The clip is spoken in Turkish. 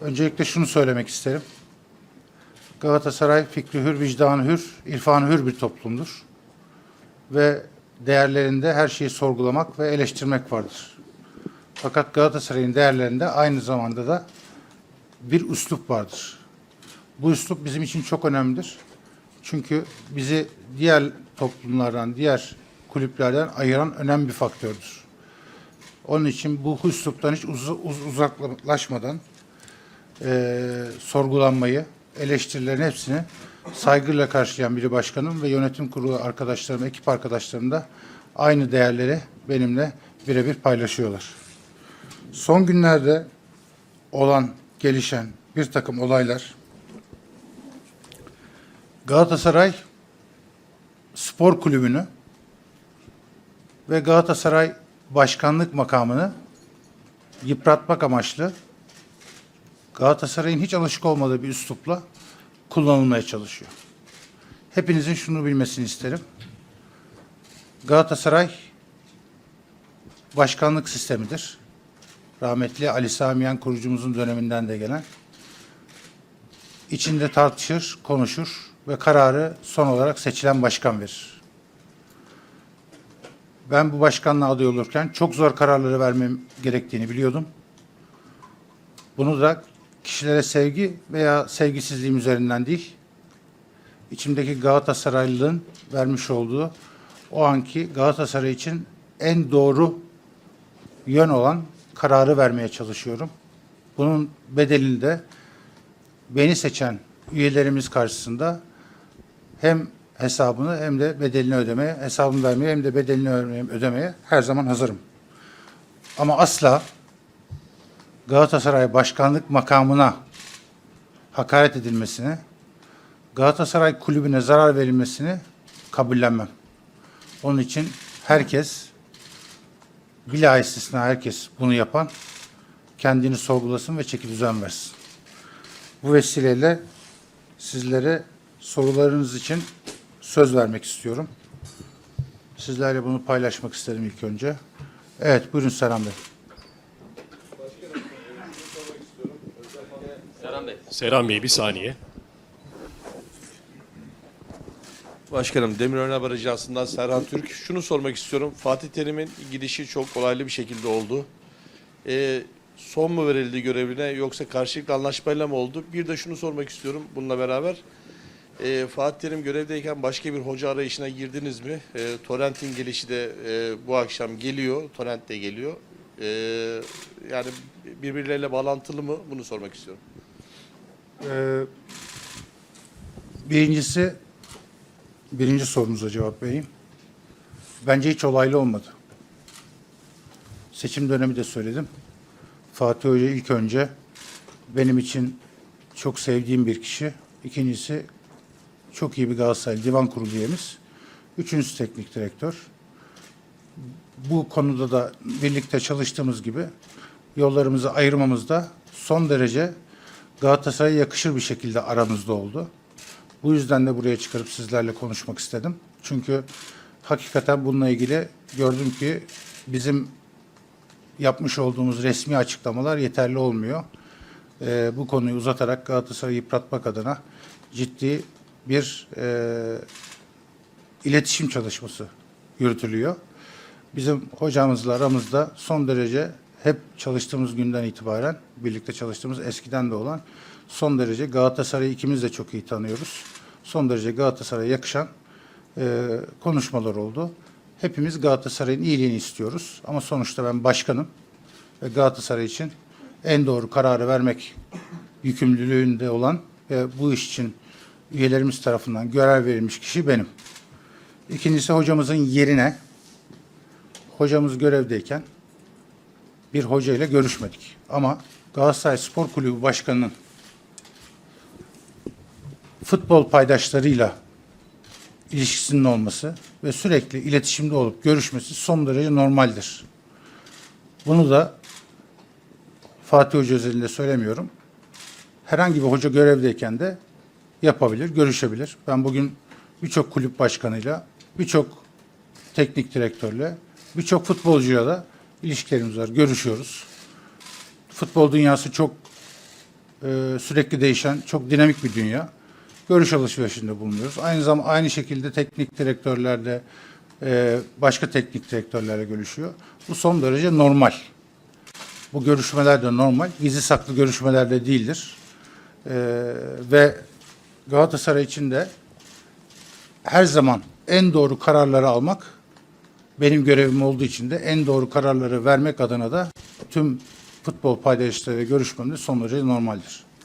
Öncelikle şunu söylemek isterim. Galatasaray fikri hür, vicdanı hür, irfanı hür bir toplumdur. Ve değerlerinde her şeyi sorgulamak ve eleştirmek vardır. Fakat Galatasaray'ın değerlerinde aynı zamanda da bir üslup vardır. Bu üslup bizim için çok önemlidir. Çünkü bizi diğer toplumlardan, diğer kulüplerden ayıran önemli bir faktördür. Onun için bu üsluptan hiç uz- uz- uzaklaşmadan eee, sorgulanmayı, eleştirilerin hepsini saygıyla karşılayan biri başkanım ve yönetim kurulu arkadaşlarım, ekip arkadaşlarım da aynı değerleri benimle birebir paylaşıyorlar. Son günlerde olan, gelişen bir takım olaylar Galatasaray Spor Kulübü'nü ve Galatasaray Başkanlık makamını yıpratmak amaçlı Galatasaray'ın hiç alışık olmadığı bir üslupla kullanılmaya çalışıyor. Hepinizin şunu bilmesini isterim. Galatasaray başkanlık sistemidir. Rahmetli Ali Samiyen kurucumuzun döneminden de gelen. İçinde tartışır, konuşur ve kararı son olarak seçilen başkan verir. Ben bu başkanlığa aday olurken çok zor kararları vermem gerektiğini biliyordum. Bunu da kişilere sevgi veya sevgisizliğim üzerinden değil, içimdeki Galatasaraylılığın vermiş olduğu o anki Galatasaray için en doğru yön olan kararı vermeye çalışıyorum. Bunun bedelini de beni seçen üyelerimiz karşısında hem hesabını hem de bedelini ödemeye, hesabını vermeye hem de bedelini ödemeye her zaman hazırım. Ama asla Galatasaray başkanlık makamına hakaret edilmesini, Galatasaray kulübüne zarar verilmesini kabullenmem. Onun için herkes, bila istisna herkes bunu yapan kendini sorgulasın ve çeki düzen versin. Bu vesileyle sizlere sorularınız için söz vermek istiyorum. Sizlerle bunu paylaşmak istedim ilk önce. Evet, buyurun Serhan Bey. Serhan Bey. Bir saniye. Başkanım Demirören Haber Ajansı'ndan Serhan Türk. Şunu sormak istiyorum. Fatih Terim'in gidişi çok kolaylı bir şekilde oldu. Ee, son mu verildi görevine yoksa karşılıklı anlaşmayla mı oldu? Bir de şunu sormak istiyorum bununla beraber. Ee, Fatih Terim görevdeyken başka bir hoca arayışına girdiniz mi? Ee, Torrent'in gelişi de e, bu akşam geliyor. Torrent de geliyor. Ee, yani birbirleriyle bağlantılı mı? Bunu sormak istiyorum. Ee, birincisi, birinci sorunuza cevap vereyim. Bence hiç olaylı olmadı. Seçim dönemi de söyledim. Fatih Hoca ilk önce benim için çok sevdiğim bir kişi. İkincisi çok iyi bir Galatasaray Divan Kurulu üyemiz. Üçüncüsü teknik direktör. Bu konuda da birlikte çalıştığımız gibi yollarımızı ayırmamızda son derece Galatasaray'a yakışır bir şekilde aramızda oldu. Bu yüzden de buraya çıkarıp sizlerle konuşmak istedim. Çünkü hakikaten bununla ilgili gördüm ki bizim yapmış olduğumuz resmi açıklamalar yeterli olmuyor. Ee, bu konuyu uzatarak Galatasaray'ı yıpratmak adına ciddi bir e, iletişim çalışması yürütülüyor. Bizim hocamızla aramızda son derece hep çalıştığımız günden itibaren birlikte çalıştığımız eskiden de olan son derece Galatasaray'ı ikimiz de çok iyi tanıyoruz. Son derece Galatasaray'a yakışan e, konuşmalar oldu. Hepimiz Galatasaray'ın iyiliğini istiyoruz. Ama sonuçta ben başkanım ve Galatasaray için en doğru kararı vermek yükümlülüğünde olan ve bu iş için üyelerimiz tarafından görev verilmiş kişi benim. İkincisi hocamızın yerine hocamız görevdeyken bir hoca ile görüşmedik. Ama Galatasaray Spor Kulübü Başkanı'nın futbol paydaşlarıyla ilişkisinin olması ve sürekli iletişimde olup görüşmesi son derece normaldir. Bunu da Fatih Hoca özelinde söylemiyorum. Herhangi bir hoca görevdeyken de yapabilir, görüşebilir. Ben bugün birçok kulüp başkanıyla, birçok teknik direktörle, birçok futbolcuyla da ilişkilerimiz var, görüşüyoruz. Futbol dünyası çok e, sürekli değişen çok dinamik bir dünya. Görüş alışverişinde bulunuyoruz. Aynı zamanda aynı şekilde teknik direktörlerle e, başka teknik direktörlerle görüşüyor. Bu son derece normal. Bu görüşmeler de normal. Gizli saklı görüşmeler de değildir. E, ve Galatasaray için de her zaman en doğru kararları almak benim görevim olduğu için de en doğru kararları vermek adına da tüm futbol paydaşlarıyla görüşmem de son derece normaldir.